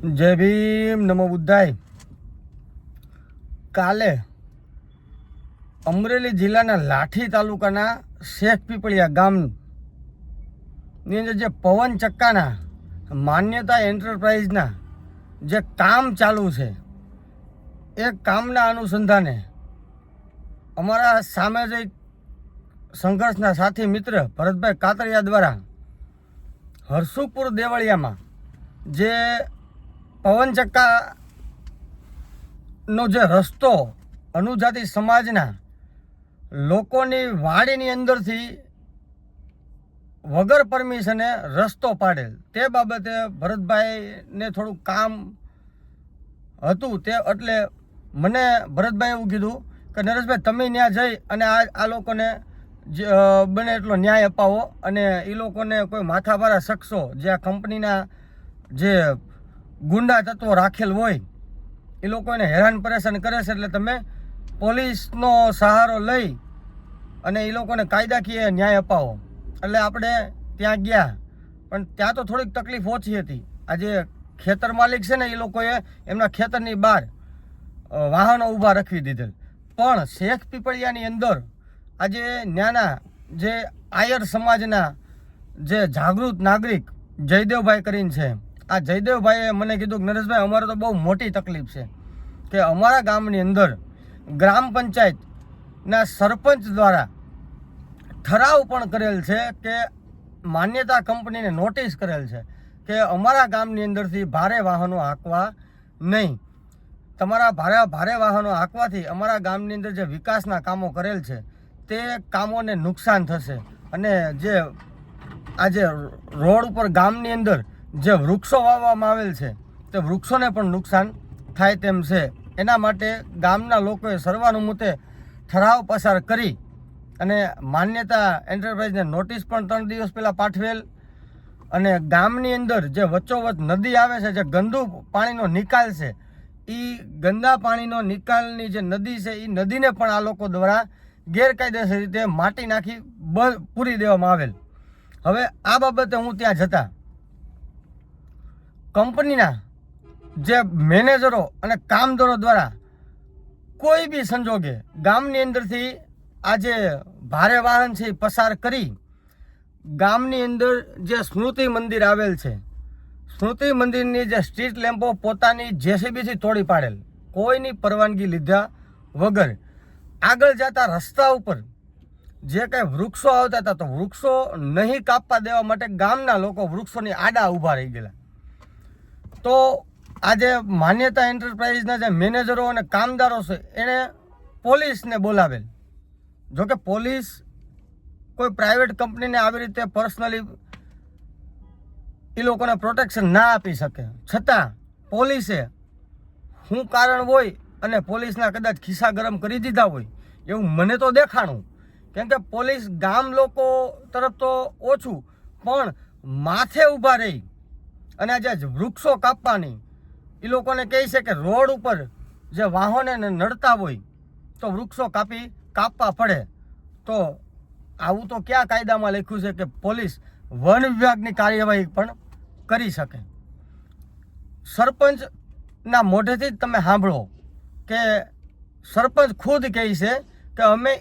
જય ભીમ નમો બુદ્ધાય. કાલે અમરેલી જિલ્લાના લાઠી તાલુકાના શેખ પીપળિયા ગામની અંદર જે પવન ચક્કાના માન્યતા એન્ટરપ્રાઇઝના જે કામ ચાલુ છે, એ કામના અનુસંધાને અમારા સામાજિક સંઘર્ષના સાથી મિત્ર ભરતભાઈ કાતરિયા દ્વારા હરસુપુર દેવળિયામાં જે પવન ચક્કાનો જે રસ્તો અનુજાતિ સમાજના લોકોની વાડીની અંદરથી વગર પરમિશને રસ્તો પાડેલ. તે બાબતે ભરતભાઈને થોડું કામ હતું તે એટલે મને ભરતભાઈ એવું કીધું કે, નરેશભાઈ, તમે ત્યાં જઈ અને આ આ લોકોને બને એટલો ન્યાય અપાવો અને એ લોકોને કોઈ માથાભારા શખ્સો જે આ કંપનીના જે ગુંડા તત્વો રાખેલ હોય, એ લોકોને હેરાન પરેશાન કરે છે એટલે તમે પોલીસનો સહારો લઈ અને એ લોકોને કાયદાકીય ન્યાય અપાવો. એટલે આપણે ત્યાં ગયા, પણ ત્યાં તો થોડીક તકલીફ ઓછી હતી. આજે ખેતર માલિક છે ને, એ લોકોએ એમના ખેતરની બહાર વાહનો ઊભા રાખવી દીધેલ. પણ શેખ પીપળિયાની અંદર આજે ન્યાના જે આયર સમાજના જે જાગૃત નાગરિક જયદેવભાઈ કરીને છે આ જયદેવભાઈએ મને કીધું કે નરેશભાઈ, અમારે તો બહુ મોટી તકલીફ છે કે અમારા ગામની અંદર ગ્રામ પંચાયતના સરપંચ દ્વારા ઠરાવ પણ કરેલ છે કે માન્યતા કંપનીને નોટિસ કરેલ છે કે અમારા ગામની અંદરથી ભારે વાહનો હાંકવા નહીં. તમારા ભારે ભારે વાહનો હાંકવાથી અમારા ગામની અંદર જે વિકાસના કામો કરેલ છે તે કામોને નુકસાન થશે. અને જે આજે રોડ ઉપર ગામની અંદર જે વૃક્ષો વાવવામાં આવેલ છે, તે વૃક્ષોને પણ નુકસાન થાય તેમ છે. એના માટે ગામના લોકોએ સર્વાનુમતે ઠરાવ પસાર કરી અને માન્યતા એન્ટરપ્રાઇઝને નોટિસ પણ ત્રણ દિવસ પહેલાં પાઠવેલ અને ગામની અંદર જે વચ્ચોવચ નદી આવે છે, જે ગંદુ પાણીનો નિકાલ છે એ ગંદા પાણીનો નિકાલની જે નદી છે એ નદીને પણ આ લોકો દ્વારા ગેરકાયદેસર રીતે માટી નાખી બંધ પૂરી દેવામાં આવેલ. હવે આ બાબતે હું ત્યાં જતા કંપનીના જે મેનેજરો અને કામદારો દ્વારા કોઈ બી સંજોગે ગામની અંદરથી આ જે ભારે વાહન છે એ પસાર કરી ગામની અંદર જે સ્મૃતિ મંદિર આવેલ છે, સ્મૃતિ મંદિરની જે સ્ટ્રીટ લેમ્પો પોતાની જેસીબીથી તોડી પાડેલ, કોઈની પરવાનગી લીધા વગર આગળ જતા રસ્તા ઉપર જે કાંઈ વૃક્ષો આવતા હતા તો વૃક્ષો નહીં કાપવા દેવા માટે ગામના લોકો વૃક્ષોની આડા ઊભા રહી ગયેલા. તો આજે માન્યતા એન્ટરપ્રાઇઝના જે મેનેજરો અને કામદારો છે, એણે પોલીસને બોલાવેલ. જોકે પોલીસ કોઈ પ્રાઇવેટ કંપનીને આવી રીતે પર્સનલી એ લોકોને પ્રોટેક્શન ના આપી શકે. છતાં પોલીસે શું કારણ હોય અને પોલીસના કદાચ ખિસ્સા ગરમ કરી દીધા હોય, એવું મને તો દેખાણું. કેમ કે પોલીસ ગામ લોકો તરફ તો ઓછું, પણ માથે ઊભા રહી અને જે વૃક્ષો કાપવાની. એ લોકોને કહે છે કે રોડ ઉપર જે વાહનોને નડતા હોય, તો વૃક્ષો કાપી, કાપવા પડે. તો આવું તો ક્યાં કાયદામાં લખ્યું છે કે પોલીસ વન વિભાગની કાર્યવાહી પણ કરી શકે. સરપંચના મોઢેથી જ તમે સાંભળો કે સરપંચ ખુદ કહે છે કે અમે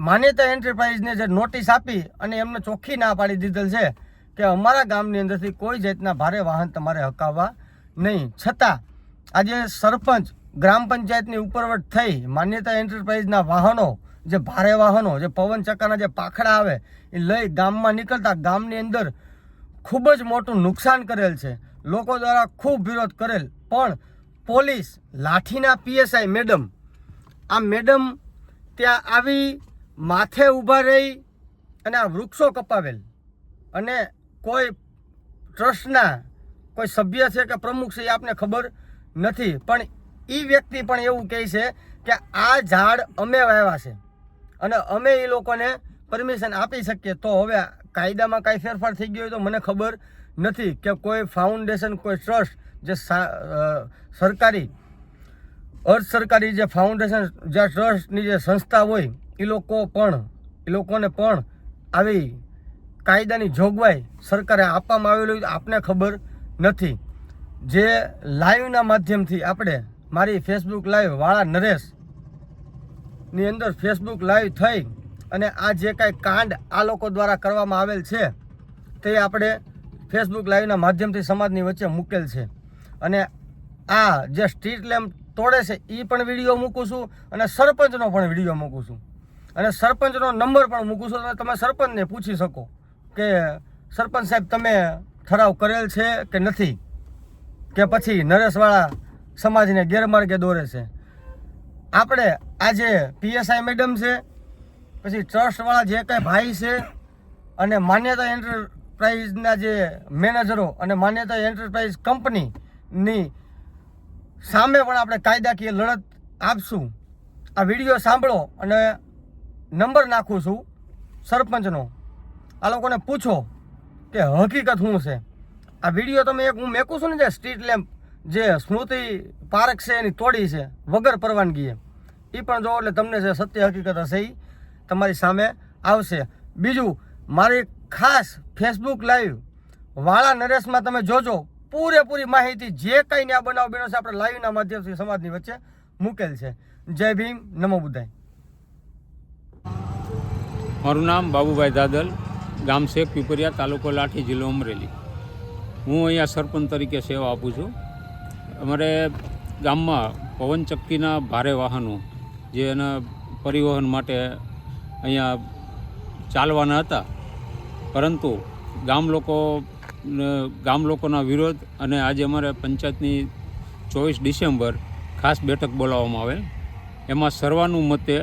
માન્યતા એન્ટરપ્રાઇઝને જે નોટિસ આપી અને એમને ચોખ્ખી ના પાડી દીધેલ છે કે અમારા ગામની અંદરથી કોઈ જાતના ભારે વાહન તમારે હકાવવા નહીં. છતાં, આજે સરપંચ, ગ્રામ પંચાયતની ઉપરવટ થઈ માન્યતા એન્ટરપ્રાઇઝના વાહનો, જે ભારે વાહનો, જે પવન ચક્કાના જે પાખડા આવે, એ લઈ ગામમાં નીકળતા ગામની અંદર ખૂબ જ મોટું નુકસાન કરેલ છે. લોકો દ્વારા ખૂબ વિરોધ કરેલ. પણ પોલીસ, લાઠીના પીએસઆઈ મેડમ, આ મેડમ ત્યાં આવી માથે ઊભા રહી અને આ વૃક્ષો કપાવેલ. અને કોઈ ટ્રસ્ટના કોઈ સભ્ય છે કે પ્રમુખ છે એ આપને ખબર નથી. પણ એ વ્યક્તિ પણ એવું કહે છે કે આ ઝાડ અમે વાવ્યા છે અને અમે એ લોકોને પરમિશન આપી શકીએ. તો હવે કાયદામાં કાંઈ ફેરફાર થઈ ગયો હોય તો મને ખબર નથી કે કોઈ ફાઉન્ડેશન, કોઈ ટ્રસ્ટ જે સરકારી, અર્ધ સરકારી જે ફાઉન્ડેશન જે ટ્રસ્ટની જે સંસ્થા હોય એ લોકો પણ એ લોકોને પણ આવી કાયદાની જોગવાઈ સરકારે આપવામાં આવેલી આપને ખબર નથી. જે લાઈવના માધ્યમથી આપણે મારી ફેસબુક લાઈવ વાળા નરેશની અંદર ફેસબુક લાઈવ થઈ અને આ જે કાંઈ કાંડ આ લોકો દ્વારા કરવામાં આવેલ છે, તે આપણે ફેસબુક લાઈવના માધ્યમથી સમાજની વચ્ચે મૂકેલ છે. અને આ જે સ્ટ્રીટ લેમ્પ તોડે છે એ પણ વીડિયો મૂકું છું અને સરપંચનો પણ વીડિયો મૂકું છું. અને સરપંચનો નંબર પણ મૂકું છું અને તમે સરપંચને પૂછી શકો. કે સરપંચ સાહેબ તમે ઠરાવ કરેલ છે કે નથી? કે પછી નરેશવાળા સમાજને ગેરમાર્ગે દોરે છે? આપણે આજે પીએસઆઈ મેડમ છે, પછી ટ્રસ્ટવાળા જે કાંઈ ભાઈ છે અને માન્યતા એન્ટરપ્રાઇઝના જે મેનેજરો અને માન્યતા એન્ટરપ્રાઇઝ કંપનીની સામે પણ આપણે કાયદાકીય લડત આપશું. આ વીડિયો સાંભળો અને નંબર નાખું છું સરપંચનો. આ લોકોને પૂછો કે હકીકત શું છે? આ વીડિયો તમે એક હું મેકું છું ને જે સ્ટ્રીટ લેમ્પ જે સ્મૃતિ પાર્ક છે એની તોડી છે, વગર પરવાનગીએ. એ પણ જો એટલે તમને જે સત્ય હકીકત હશે એ તમારી સામે આવશે. બીજું, મારી ખાસ ફેસબુક લાઈવ વાળા નરેશમાં તમે જોજો, પૂરેપૂરી માહિતી જે કંઈ આ બનાવ બન્યો છે આપણે લાઈવના માધ્યમથી સમાજની વચ્ચે મૂકેલ છે. જય ભીમ, નમો બુદ્ધાય. મારું નામ બાબુભાઈ દાદલ. ગામ છે પીપરિયા તાલુકો લાઠી જિલ્લો અમરેલી. હું અહીંયા સરપંચ તરીકે સેવા આપું છું. અમારે ગામમાં પવનચક્કીના ભારે વાહનો જે એના પરિવહન માટે અહીંયા ચાલવાના હતા. પરંતુ ગામ લોકો ગામ લોકોના વિરોધ અને આજે અમારે પંચાયતની ચોવીસ ડિસેમ્બર ખાસ બેઠક બોલાવવામાં આવેલ. એમાં સર્વાનુમતે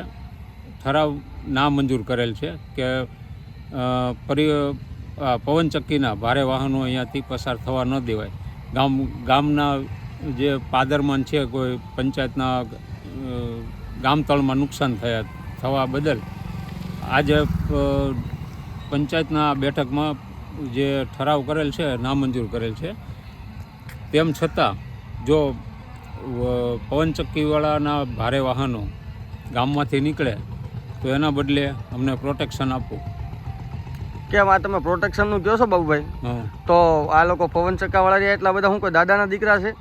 ઠરાવ ના મંજૂર કરેલ છે કે પરિ પવનચક્કીના ભારે વાહનો અહીંયાથી પસાર થવા ન દેવાય. ગામ, ગામના જે પાદરમાન છે, કોઈ પંચાયતના ગામતળમાં નુકસાન થયા, થવા બદલ આજે પંચાયતના બેઠકમાં જે ઠરાવ કરેલ છે, નામંજૂર કરેલ છે, તેમ છતાં જો પવનચક્કીવાળાના ભારે વાહનો ગામમાંથી નીકળે, તો એના બદલે અમને પ્રોટેક્શન આપવું કેમ આ તમે પ્રોટેક્શનનું કહો છો બાબુભાઈ? તો આ લોકો પવન ચક્કાવાળા રહ્યા એટલા બધા હું કોઈ દાદાના દીકરા છે?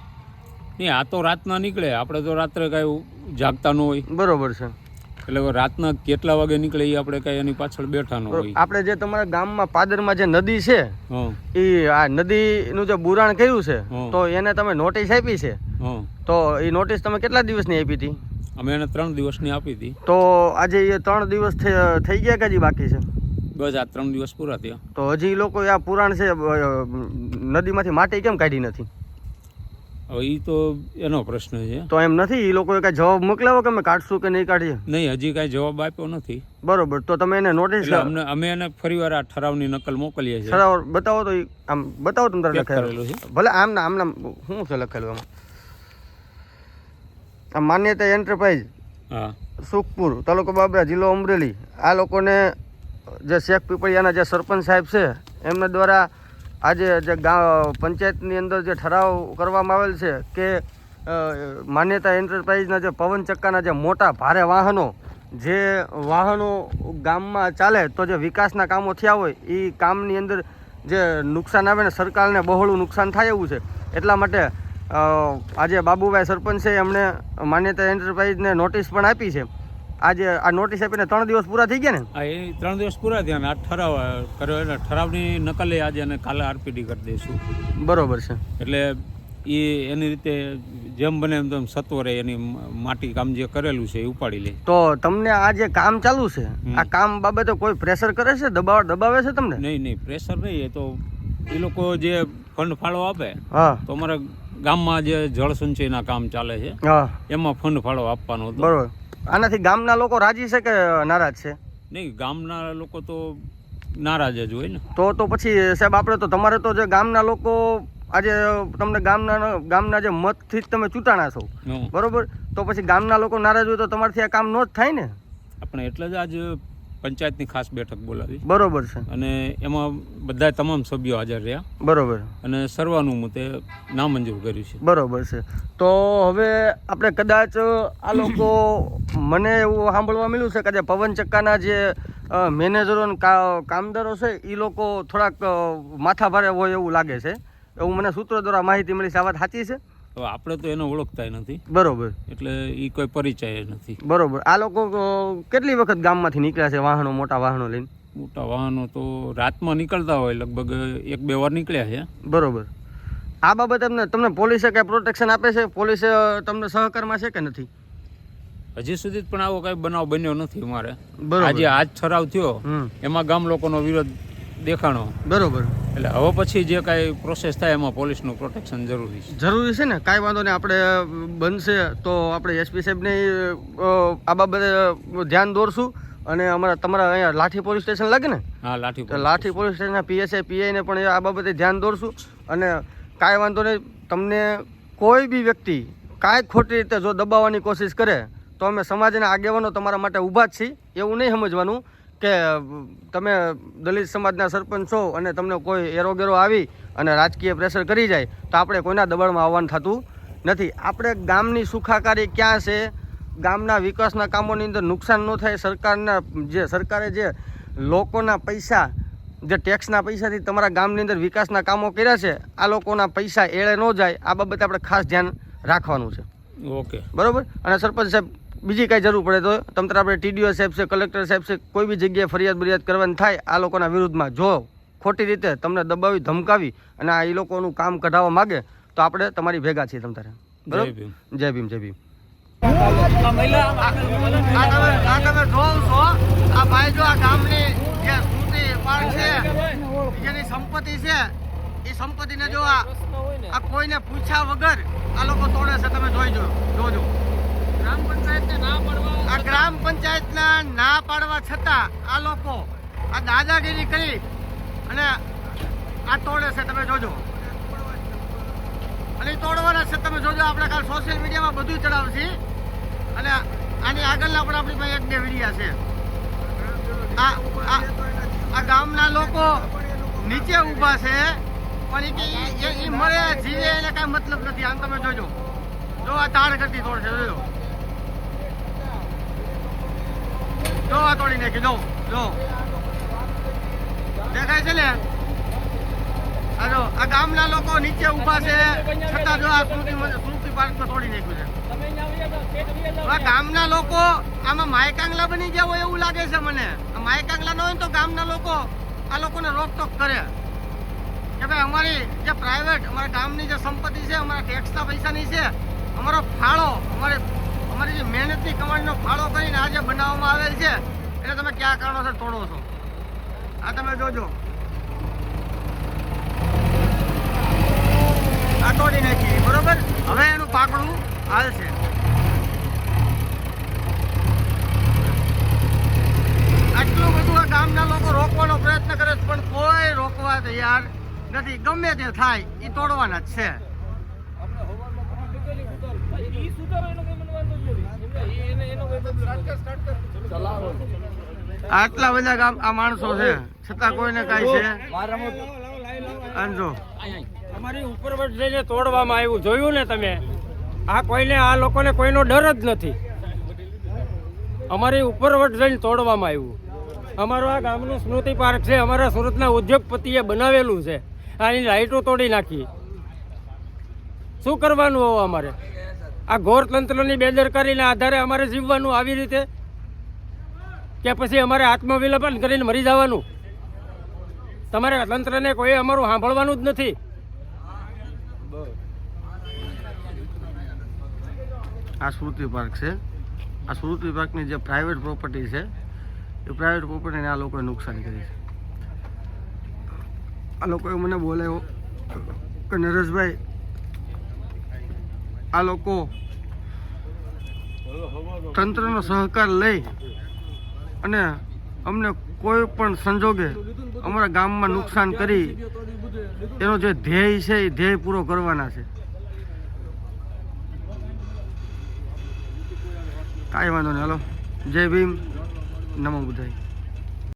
નહીં આ તો રાતના નીકળે. આપણે તો રાત્રે કાંઈ જાગતા ન હોય. બરોબર છે. એટલે રાતના કેટલા વાગે નીકળે એ આપણે કાંઈ એની પાછળ બેઠા ન હોય. આપણે જે તમારા ગામમાં પાદરમાં જે નદી છે એ આ નદીનું જે બુરાણ કર્યું છે તો એને તમે નોટિસ આપી છે? તો એ નોટિસ તમે કેટલા દિવસની આપી હતી? અમે એને ત્રણ દિવસની આપી હતી. તો આજે એ ત્રણ દિવસ થઈ થઈ ગયા કે હજી બાકી છે? બસ આ ત્રણ દિવસ પૂરા થયા. તો હજી લોકો આ પુરાણ છે નદીમાંથી માટી કેમ કાઢી નથી? હવે એ તો એનો પ્રશ્ન છે. તો એમ નથી એ લોકોએ કાંઈ જવાબ મોકલાવો કે અમે કાઢશું કે નહીં કાઢીએ? નહીં હજી કાંઈ જવાબ આપ્યો નથી. બરોબર તો તમે એને નોટિસ અમને અમે એને ફરીવાર આ ઠરાવની નકલ મોકલીએ છીએ. ઠરાવ બતાવો તો આમ બતાવો તમને કરેલું છે. ભલે આમ ના આમ શું છે લખેલું એમાં આ માન્યતા એન્ટરપ્રાઇઝ હા. સુખપુર તાલુકો બાબરા જિલ્લો અમરેલી. આ લોકોને જે શેખ પીપળિયાના જે સરપંચ સાહેબ છે, એમના દ્વારા આજે જે ગામ, પંચાયતની અંદર જે ઠરાવ કરવામાં આવેલ છે કે માન્યતા એન્ટરપ્રાઇઝના જે પવન ચક્કાના જે મોટા ભારે વાહનો, જે વાહનો ગામમાં ચાલે તો જે વિકાસના કામો થયા હોય એ કામની અંદર જે નુકસાન આવે ને સરકારને બહોળું નુકસાન થાય એવું છે. એટલા માટે આજે બાબુભાઈ સરપંચ એમણે માન્યતા એન્ટરપ્રાઇઝને નોટિસ પણ આપી છે. આજે આ નોટિસ આપીને ત્રણ દિવસ પૂરા થઈ ગયા ને? હા એ ત્રણ દિવસ પૂરા થયા ને. આ ઠરાવ કર્યો એટલે ઠરાવની નકલે આજે એને કાલે આરપીડી કરી દઈશું. બરોબર છે. એટલે એ એની રીતે જેમ બને એમ તેમ સત્વરે એની માટી કામ જે કરેલું છે એ ઉપાડી લે. તો તમને આ જે કામ ચાલુ છે આ કામ બાબતે કોઈ પ્રેશર કરે છે? દબાવ દબાવે છે તમને? નહીં નહીં પ્રેશર નહીં એ તો એ લોકો જે ફંડ ફાળો આપે હા. તો અમારા ગામમાં જે જળ સંચયના કામ ચાલે છે હા. એમાં ફંડ ફાળો આપવાનો હતો. બરોબર. આનાથી ગામના લોકો રાજી છે કે નારાજ છે? નહીં ગામના લોકો તો નારાજ જ હોય ને. તો તો પછી સાહેબ આપણે તો તમારે તો જે ગામના લોકો આજે તમને ગામના ગામના જે મતથી જ તમે ચૂંટાણા છો બરોબર? તો પછી ગામના લોકો નારાજ હોય તો તમારથી આ કામ નો જ થાય ને? આપણે એટલે જ આજ પંચાયતની ખાસ બેઠક બોલાવી. બરોબર છે. અને એમાં બધા તમામ સભ્યો હાજર રહ્યા. બરોબર. અને સર્વાનુમતે નામંજૂર કર્યું છે. બરોબર છે. તો હવે આપણે કદાચ આ લોકો મને એવું સાંભળવા મળ્યું છે કે જે પવન ચક્કાના જે મેનેજરો કામદારો છે એ લોકો થોડાક માથા માથાભારે હોય એવું લાગે છે. એવું મને સૂત્રો દ્વારા માહિતી મળી છે. આ વાત સાચી છે? હવે આપણે તો એને ઓળખતા નથી. બરોબર. એટલે એ કોઈ પરિચય નથી. બરોબર. આ લોકો કેટલી વખત ગામમાંથી નીકળ્યા છે વાહનો મોટા વાહનો લઈને? મોટા વાહનો તો રાતમાં નીકળતા હોય લગભગ એક બે વાર નીકળ્યા છે. બરોબર. આ બાબતે તમને તમને પોલીસે કઈ પ્રોટેક્શન આપે છે? પોલીસે તમને સહકારમાં છે કે નથી? હજી સુધી પણ આવો કઈ બનાવ બન્યો નથી અમારે. બરોબર. આજે આજ ઠરાવ થયો. એમાં ગામ લોકોનો વિરોધ દેખાણો. બરોબર. એટલે હવે પછી જે કાંઈ પ્રોસેસ થાય એમાં પોલીસનું પ્રોટેક્શન જરૂરી છે. જરૂરી છે ને? કાંઈ વાંધો નહીં આપણે બનશે તો આપણે એસપી સાહેબને આ બાબતે ધ્યાન દોરશું અને અમારા તમારા અહીંયા લાઠી પોલીસ સ્ટેશન લાગે ને? હા લાઠી લાઠી પોલીસ સ્ટેશનના પીએસઆઈ પીઆઈને પણ આ બાબતે ધ્યાન દોરશું અને કાંઈ વાંધો નહીં તમને કોઈ બી વ્યક્તિ કાંઈ ખોટી રીતે જો દબાવવાની કોશિશ કરે તો અમે સમાજના આગેવાનો તમારા માટે ઊભા જ છીએ. એવું નહીં સમજવાનું કે તમે દલિત સમાજના સરપંચ છો અને તમને કોઈ એરોગેરો આવી અને રાજકીય પ્રેશર કરી જાય તો આપણે કોઈના દબાણમાં આવવાનું થતું નથી. આપણે ગામની સુખાકારી ક્યાં છે? ગામના વિકાસના કામોની અંદર નુકસાન ન થાય. સરકારના જે સરકારે જે લોકોના પૈસા જે ટેક્સના પૈસાથી તમારા ગામની અંદર વિકાસના કામો કર્યા છે આ લોકોના પૈસા એળે ન જાય. આ બાબતે આપણે ખાસ ધ્યાન રાખવાનું છે. ઓકે. બરાબર? અને સરપંચ સાહેબ બીજી કાંઈ જરૂર પડે તો તમ તારે આપણે ટીડીઓ સાહેબ છે કલેક્ટર સાહેબ છે કોઈ બી જગ્યાએ ફરિયાદ બરિયાદ કરવાની થાય આ લોકોના વિરુદ્ધમાં જો ખોટી રીતે તમને દબાવી ધમકાવી અને આ એ લોકોનું કામ કઢાવવા માગે તો આપણે તમારી ભેગા છીએ તમ તારે. જય બરોબર ભીમ. જય ભીમ જય ભીમ. આ ભાઈ જો આ ગામની જે છે જેની સંપત્તિ છે એ સંપત્તિને જો આ આ કોઈને પૂછ્યા વગર આ લોકો તોડે છે તમે જોઈજો જોજો. આ ગ્રામ પંચાયતના ના પાડવા છતાં આ લોકો આ દાદાગીરી કરી અને આ તોડે છે તમે જોજો. અને તોડવાના છે તમે જોજો આપણે કાલ સોશિયલ મીડિયામાં બધું ચડાવશે. અને આની આગળના પણ આપણી પાસે એક બે વિડીયા છે. આ આ- આ ગામના લોકો નીચે ઊભા છે પણ એ મળે જીવે એને કાંઈ મતલબ નથી. આમ તમે જોજો. જો આ તાળ કરતી તોડશે જોજો. તોડી નાખી જો જો. દેખાય છે ને આ આ ગામના લોકો નીચે ઊભા છે, છતાં જો આ સ્મૃતિ સ્મૃતિ પાર્કમાં તોડી નાખ્યું છે. આ ગામના લોકો આમાં માયકાંગલા બની ગયા હોય એવું લાગે છે મને. માયકાંગલા ન હોય તો ગામના લોકો આ લોકોને રોકટોક કરે. કે ભાઈ અમારી જે પ્રાઇવેટ અમારા ગામની જે સંપત્તિ છે, અમારા ટેક્સના પૈસાની છે, અમારો ફાળો, અમારે, અમારી જે મહેનતની કમાણીનો ફાળો કરીને આજે બનાવવામાં આવેલ છે એને તમે કયા કારણોસર તોડો છો? આ તમે જોજો. આ તોડી નાખી બરોબર? હવે એનું પાકડું હાલશે આટલું બધું આ ગામના લોકો રોકવાનો પ્રયત્ન કરે છે પણ કોઈ રોકવા તૈયાર નથી. ગમે તે થાય એ તોડવાના જ છે. આટલા બધા ગામ આ માણસો છે. છતાં કોઈને કાંઈ છે. આંજો અમારી ઉપરવટ જઈને તોડવામાં આવ્યું જોયું ને તમે? આ કોઈને આ લોકોને કોઈનો ડર જ નથી. અમારી ઉપરવટ જઈને તોડવામાં આવ્યું. અમારું આ ગામનું સ્મૃતિ પાર્ક છે. અમારા સુરતના ઉદ્યોગપતિએ બનાવેલું છે. આની લાઇટો તોડી નાખી. શું કરવાનું હોવું અમારે? આ ઘોર તંત્રની બેદરકારીના આધારે અમારે જીવવાનું આવી રીતે કે પછી અમારે આત્મવિલોપન કરીને મરી જવાનું? તમારે તંત્રને કોઈ અમારું સાંભળવાનું જ નથી. આ સ્મૃતિ પાર્ક છે. આ સ્મૃતિ પાર્કની જે પ્રાઇવેટ પ્રોપર્ટી છે, એ પ્રાઇવેટ પ્રોપર્ટીને આ લોકોએ નુકસાન કરી છે. આ લોકોએ મને બોલાવ્યો કે નરેશભાઈ, આ લોકો તંત્રનો સહકાર લઈ અને અમને કોઈ પણ સંજોગે અમારા ગામમાં નુકસાન કરી એનો જે ધ્યેય છે એ ધ્યેય પૂરો કરવાના છે. કાંઈ વાંધો નહીં, હાલો. જય ભીમ. નમો બુદ્ધાય.